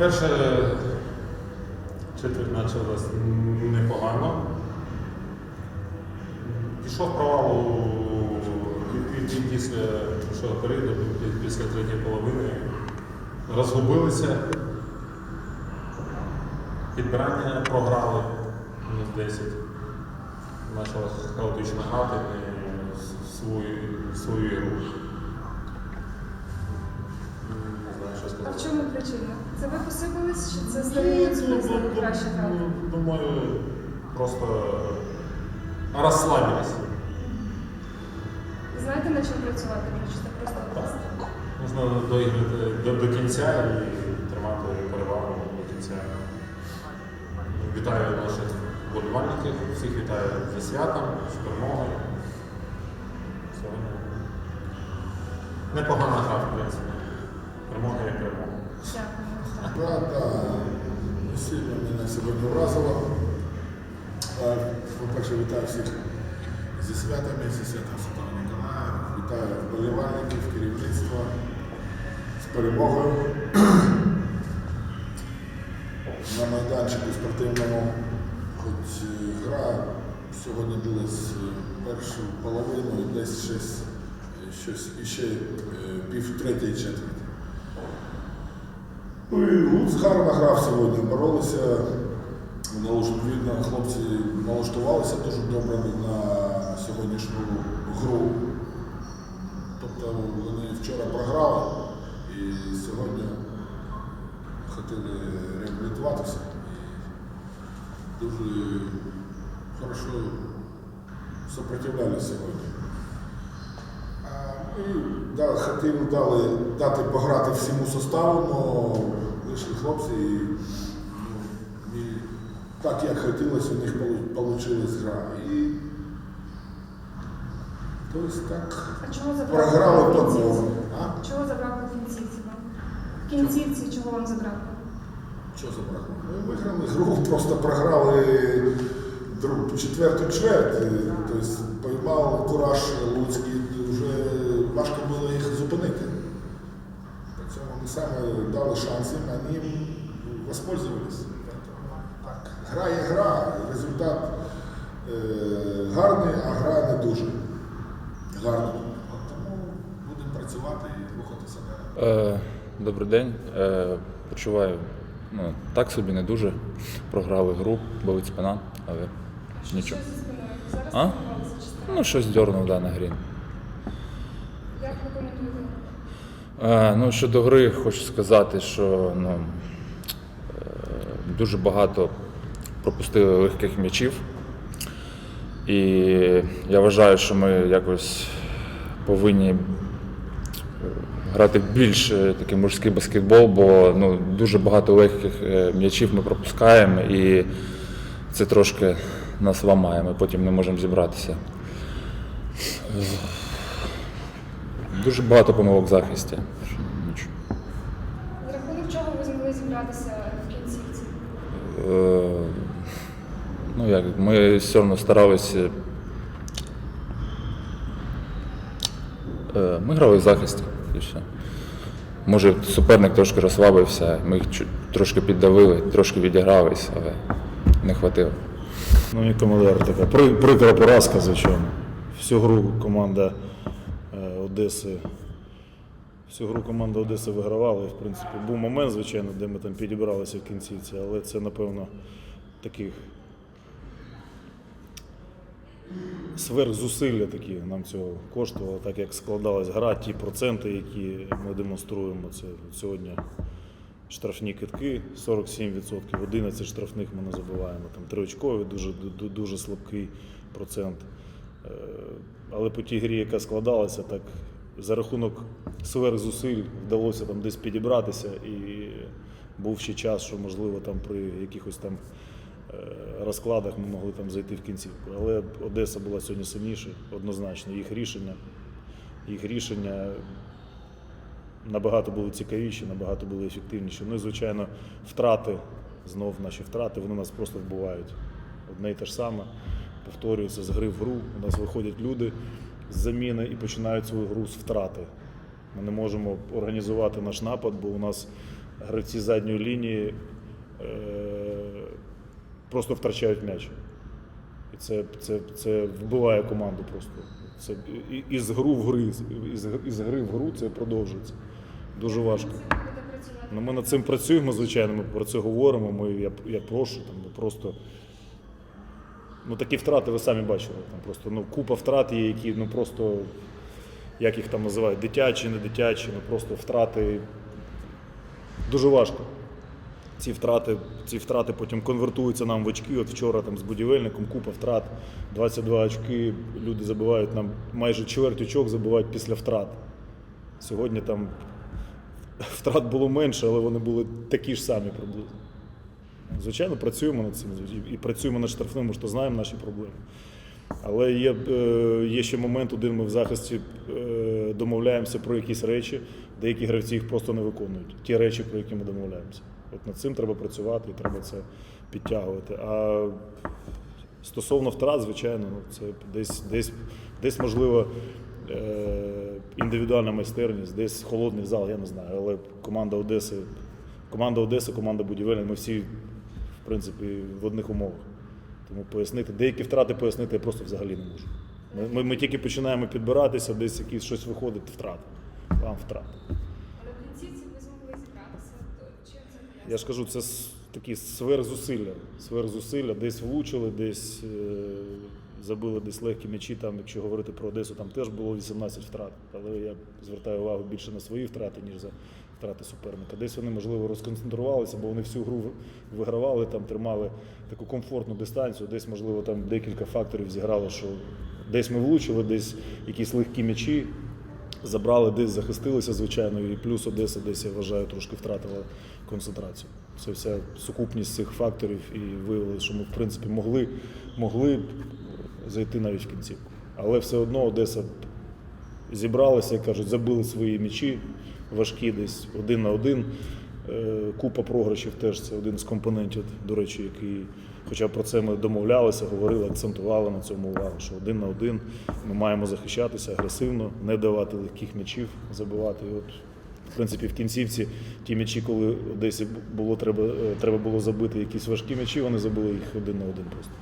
Перше четверть почалась непогано. Пішов провал після першого періоду, після третьої половини. Розгубилися. Підбирання програли мінус 10. Почала хаотично грати свою, свою ігру. Не знаю, що А сказати. в чому причина? Це ви посипались, чи це списли краще? Ну, Думаю, просто розслабились. Знаєте, над чим працювати? Чи це просто тест? Можна доіграти до, до кінця і тримати перевагу до кінця. Вітаю наших вболівальників, всіх вітаю зі святом, з перемогою. Непогана гра, в принципі. Перемога є перемога. Правда, не сильно мене сьогодні вразило. Е, По-перше, вітаю всіх зі святами, зі святом Святого Ніколая. Вітаю вболівальників, керівництва з перемогою. На майданчику спортивному, хоч е, гра сьогодні була з першою половиною, десь щось, щось іще е, пів третьої четверті. Ну і Луц гарно грав сьогодні, боролися. Налуж- Видно, хлопці налаштувалися дуже добре на сьогоднішню гру. Тобто вони вчора програли і сьогодні хотіли реабілітуватися. І дуже хорошо сопротивлялися сьогодні. А Ми да, хотіли дали, дати пограти всьому составу, але вийшли хлопці і, ну, і так як хотілося, у них вийшла гра. І тобто так А чого забрали програли в подбору. Чого забрали в кінцівці вам? В кінцівці чого вам забрали? Що забрали? Ми виграли гру, просто програли друг, четверту чверть. Тобто поймав кураж Луцький, вже важко було. Ми саме дали шанс їм, а вони воспользовались. Так, гра є гра, результат е, гарний, а гра не дуже гарна. Тому будемо працювати і рухатися далі. Е, добрий день. Е, почуваю ну, так собі не дуже. Програли гру, болить спина, але нічого. Що зі спиною? Зараз А? Ну, щось дьорнув да, на грі. Як ви коментуєте? Е, ну, щодо гри, хочу сказати, що ну, е, дуже багато пропустили легких м'ячів. І я вважаю, що ми якось повинні е, грати більш такий мужський баскетбол, бо ну, дуже багато легких м'ячів ми пропускаємо і це трошки нас ламає, ми потім не можемо зібратися. Дуже багато помилок в захисті. За рахунок чого ви змогли зібратися в кінцівці? Е, Ну як, ми все одно старалися. Е, Ми грали в захисті і все. Може, суперник трошки розслабився, ми їх чу- трошки піддавили, трошки відігрались, але не хватило. Ну і командир така при- прикра поразка, звичайно. Всю гру команда Одеси. Всю гру команда Одеси вигравала. І, в принципі, був момент, звичайно, де ми там підібралися в кінцівці, але це, напевно, таких сверхзусилля такі нам цього коштувало, так як складалась гра, ті проценти, які ми демонструємо. Це сьогодні штрафні китки 47%, 11 штрафних ми не забуваємо. Там триочкові, дуже, ду- дуже слабкий процент. Е, Але по тій грі, яка складалася, так за рахунок сверхзусиль вдалося там десь підібратися, і був ще час, що можливо там при якихось там е, розкладах ми могли там зайти в кінцівку. Але Одеса була сьогодні сильніша, однозначно. Їх рішення, їх рішення набагато були цікавіші, набагато були ефективніші. Ну і звичайно, втрати, знов наші втрати, вони нас просто вбивають. Одне і те ж саме повторюється з гри в гру. У нас виходять люди з заміни і починають свою гру з втрати. Ми не можемо організувати наш напад, бо у нас гравці задньої лінії е, просто втрачають м'яч. І це, це, це вбиває команду просто. Це із гру в гри, із, із гри в гру це продовжується. Дуже важко. Ну, ми над цим працюємо, звичайно, ми про це говоримо. Ми, я, я прошу, там, просто. Ну, такі втрати ви самі бачили. Там просто ну, купа втрат є, які ну, просто, як їх там називають, дитячі, не дитячі, ну просто втрати. Дуже важко. Ці втрати, ці втрати потім конвертуються нам в очки. От вчора там з будівельником купа втрат, 22 очки, люди забивають нам майже чверть очок забивають після втрат. Сьогодні там втрат було менше, але вони були такі ж самі приблизно. Звичайно, працюємо над цим і- працюємо над штрафним, ми ж знаємо наші проблеми. Але є, е, є ще момент, один ми в захисті е, домовляємося про якісь речі, деякі гравці їх просто не виконують. Ті речі, про які ми домовляємося. От над цим треба працювати і треба це підтягувати. А стосовно втрат, звичайно, ну, це десь, десь, десь можливо е, індивідуальна майстерність, десь холодний зал, я не знаю. Але команда Одеси, команда Одеси, команда будівельна, ми всі, принципі, в одних умовах. Тому пояснити, деякі втрати пояснити я просто взагалі не можу. Ми, ми, ми тільки починаємо підбиратися, десь якісь щось виходить, втрата. Вам втрата. Але в кінцівці ви змогли зібратися. То Чим це? Я ж кажу, це такі сверхзусилля. Сверхзусилля, десь влучили, десь е, забили десь легкі м'ячі. Там, якщо говорити про Одесу, там теж було 18 втрат. Але я звертаю увагу більше на свої втрати, ніж за втрати суперника. Десь вони, можливо, розконцентрувалися, бо вони всю гру вигравали, там тримали таку комфортну дистанцію. Десь, можливо, там декілька факторів зіграло, що десь ми влучили, десь якісь легкі м'ячі. Забрали, десь захистилися, звичайно, і плюс Одеса десь, я вважаю, трошки втратила концентрацію. Це вся сукупність цих факторів і виявилося, що ми, в принципі, могли, могли зайти навіть в кінцівку. Але все одно Одеса зібралася, як кажуть, забили свої м'ячі важкі десь один на один. Е, Купа програшів теж це один з компонентів, до речі, який, хоча про це ми домовлялися, говорили, акцентували на цьому увагу, що один на один ми маємо захищатися агресивно, не давати легких м'ячів забивати. І от, в принципі, в кінцівці ті м'ячі, коли Одесі було треба, е, треба було забити якісь важкі м'ячі, вони забили їх один на один просто.